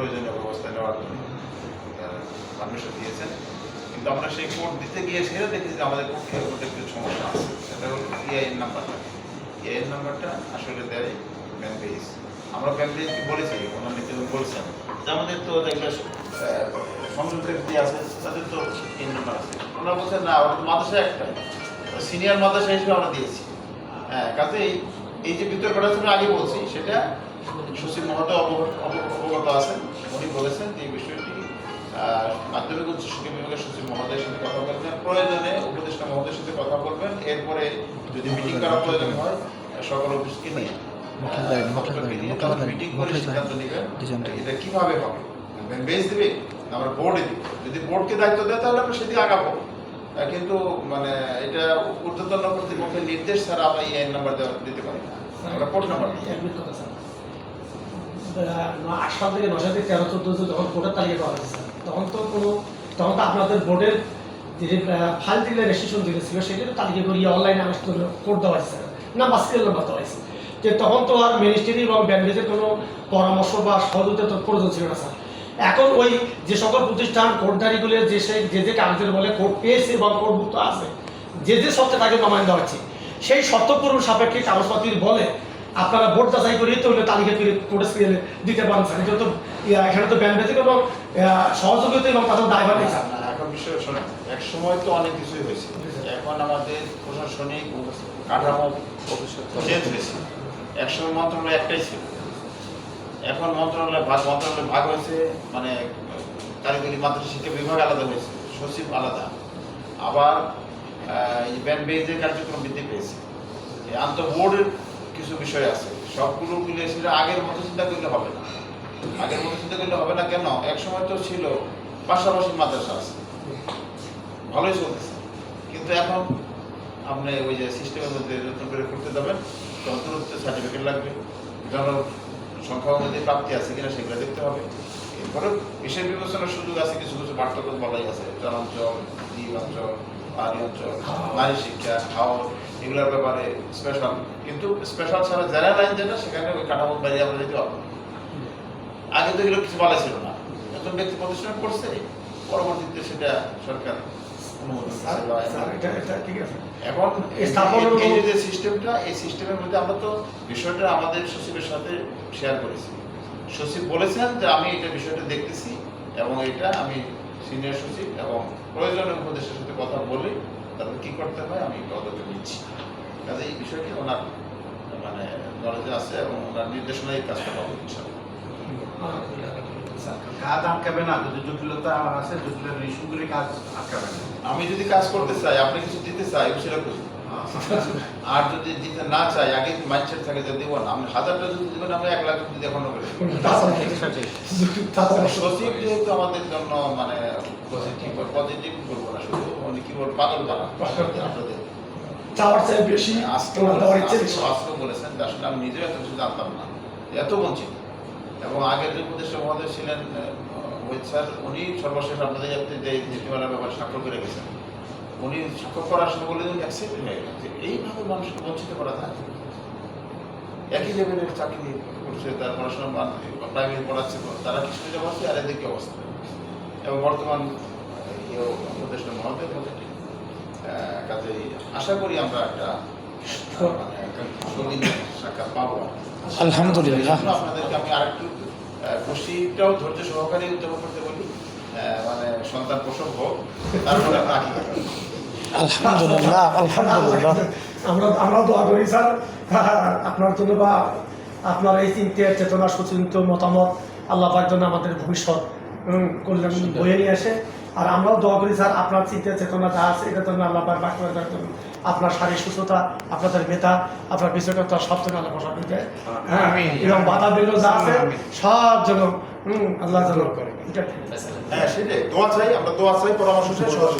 প্রয়োজনীয় ব্যবস্থা নেওয়ার জন্য। পারমিশন দিয়েছেন। কিন্তু আমরা সেই কোড দিতে গিয়ে সেটা দেখি যে আমাদের পক্ষে ওটা একটু সমস্যা আছে। সেটা হলো ইআইএন নাম্বারটা। ইআইএন নাম্বারটা আসলে দেয় ব্যাংক বেস। আমরা ব্যাংক বেসকে বলেছি ওনার নীতিজন বলছেন আমাদের তো যেগুলো সংযুক্তের যে আছে, তাদের তো তিন নাম্বার আছে। ওনারা বলছেন না তো মাদ্রাসা একটাই সিনিয়র মাদ্রাসা হিসেবে আমরা দিয়েছি। হ্যাঁ কাজেই এই যে বিতর্কটা তুমি আগে বলছি, সেটা সচিব মহোদয় অবগত অব- আছেন। উনি বলেছেন যে এই বিষয়টি মাধ্যমিক উচ্চ শিক্ষা বিভাগের সচিব মহোদয়ের সাথে কথা বলবেন প্রয়োজনে উপদেষ্টা মহোদয়ের সাথে কথা বলবেন। এরপরে যদি মিটিং করা প্রয়োজন হয় সকল অফিসকে নিয়ে মিটিং করে সিদ্ধান্ত নেবেন। এটা কীভাবে হবে? দিবে? আমরা বোর্ডে দিব। যদি বোর্ডকে দায়িত্ব দেয় তাহলে আমরা সেদিকে আগাবো। কিন্তু মানে এটা ঊর্ধ্বতন কর্তৃপক্ষের নির্দেশ ছাড়া আমরা এই আইন নাম্বার দিতে পারি না। আমরা কোড নাম্বার দিই একমিনিট কথা স্যার আট সাল থেকে নয় সাল থেকে তেরো, চোদ্দ যখন ভোটার তালিকা করা হয়েছে তখন তো কোনো তখন তো আপনাদের বোর্ডের যে ফাইল দিলে রেজিস্ট্রেশন যেটা ছিল তালিকা করিয়ে অনলাইনে করে কোড দেওয়া হয়েছে না সিরিয়াল নাম্বার দেওয়া হয়েছে। যে তখন তো আর মিনিস্ট্রি এবং ব্যাংকের কোনো পরামর্শ বা সহযোগিতা তো প্রয়োজন ছিল না, স্যার। এখন ওই যে সকল প্রতিষ্ঠান কোর্টদারিগুলো যে সেই যে যে কাগজের বলে কোর্ট পেয়েছে এবং কোর্টভুক্ত আছে, যে যে সত্ত্বে তাকে নবায়ন দেওয়া হচ্ছে সেই শর্তপূর্ণ সাপেক্ষে কাগজপাতির বলে আপনারা ভোট যাচাই করিয়ে তো তালিকা করে কোর্টে সিরিয়ালে দিতে পারেন স্যার। এটা এখানে তো বেঁচে কোনো আহ, সহযোগিতা এবং তাদের দায়ভার নেই স্যার। এক সময় তো অনেক কিছুই হয়েছে। এখন আমাদের প্রশাসনিক কাঠামো চেঞ্জ হয়েছে। এক সময় মন্ত্রণালয় একটাই ছিল। এখন মন্ত্রণালয় ভাগ মন্ত্রণালয় ভাগ হয়েছে মানে কারিগরি মাদ্রাসা শিক্ষা বিভাগ আলাদা হয়েছে সচিব আলাদা। আবার ব্যান বেজের কার্যক্রম বৃদ্ধি পেয়েছে। এই আন্তঃ বোর্ডের কিছু বিষয় আছে। সবগুলো মিলে ছিল আগের মতো চিন্তা করলে হবে না। আগের মতো চিন্তা করলে হবে না কেন? এক সময় তো ছিল, পাশাপাশি মাদ্রাসা আছে। ভালোই চলতেছে। কিন্তু এখন আপনি ওই যে সিস্টেমের মধ্যে নতুন করে করতে যাবেন, তখন সার্টিফিকেট লাগবে। জন সংখ্যা অনুযায়ী প্রাপ্তি আছে কিনা সেগুলো দেখতে হবে। এরপরে বিশেষ বিবেচনার সুযোগ আছে, কিছু কিছু পার্থক্য বলাই আছে। জনাঞ্চল দ্বীপ অঞ্চল পাহাড়ি অঞ্চল নারী শিক্ষা খাওয়া এগুলোর ব্যাপারে স্পেশাল কিন্তু স্পেশাল ছাড়া জেনারেল লাইন যেটা সেখানে ওই কাঠামোর বাইরে আমরা যেতে পারব আগে তো এগুলো কিছু বলা ছিল না। নতুন ব্যক্তি প্রতিষ্ঠান করছে পরবর্তীতে সেটা সরকার অনুমোদন স্যার দিচ্ছে বা স্যার, এটা এটা ঠিক আছে। এখন এই যে সিস্টেমটা এই সিস্টেমের মধ্যে আমরা তো বিষয়টা আমাদের সচিবের সাথে শেয়ার করেছি। সচিব বলেছেন যে আমি এটা বিষয়টা দেখতেছি এবং এটা আমি সিনিয়র সচিব এবং প্রয়োজনীয় উপদেশের সাথে কথা বলে। তারপর কি করতে হয়? আমি পদক্ষেপ নিচ্ছি। কাজে এই বিষয়টি ওনার মানে নলেজে আছে এবং ওনার নির্দেশনায় এই কাজটা পাবো কাজ আটকাবে না। যদি জটিলতা আছে জটিলতা ইস্যুগুলি কাজ আটকাবে না। আমি যদি কাজ করতে চাই আপনি কিছু দিতে চাই সেটা আর যদি দিতে না চাই আগে মাইন্ডসেট থাকে যে দেবো না। আপনি হাজারটা যদি দেবেন আমরা এক লাখ যদি এখনও করে সচিব যেহেতু আমাদের জন্য মানে পজিটিভ পজিটিভ বলব না কি বলব? পাগল বানা। আপনাদের। চাওয়ার চাই বেশি আজকে আজকে বলেছেন আসলে আমি নিজেও এত কিছু জানতাম না। এত বঞ্চিত। এবং আগের যে উপদেষ্টা মহোদয় ছিলেন ওয়েদ স্যার উনি সর্বশেষ আপনাদের যাতে যে নীতিমালার ব্যাপারে স্বাক্ষর করে গেছেন। উনি স্বাক্ষর করার সময় বলে উনি অ্যাকসেপ্ট হয়ে গেলেন যে এইভাবে মানুষকে বঞ্চিত করা যায়? একই লেভেলের চাকরি করছে তার পড়াশোনা প্রাইভেট পড়াচ্ছে তারা কি সুবিধা পাচ্ছে? আর এদিকে অবস্থা? এবং বর্তমান আহ, ইয়ে উপদেষ্টা কাজেই আশা করি আমরা একটা মানে সাক্ষাৎ পাবো আলহামদুলিল্লাহ। আপনাদেরকে আমি আরেকটু খুশিটাও ধৈর্য সহকারে উদযাপন করতে বলি। আহ, মানে সন্তান প্রসব হোক তারপরে আমরা আলহামদুলিল্লাহ আলহামদুলিল্লাহ। আমরা আমরাও দোয়া করি স্যার। আপনার জন্য বা আপনার এই চিন্তা চেতনা সুচিন্ত মতামত আল্লাহ পাক জন্য আমাদের ভবিষ্যৎ কল্যাণ বয়ে নিয়ে আসে। আর আমরাও দোয়া করি স্যার আপনার চিন্তা চেতনা যা আছে এটা জন্য আল্লাহ বাক করে দেওয়ার জন্য। আপনার শারীরিক সুস্থতা আপনাদের বেতা আপনার বিষয়টা সব জন্য আল্লাহ প্রসাদ দিতে হ্যাঁ এবং বাধা বিঘ্ন যা আছে সব জন্য হম আল্লাহ করে এটা ঠিক আছে। হ্যাঁ সেটাই। দোয়া চাই আমরা দোয়া চাই পরামর্শ চাই সহযোগিতা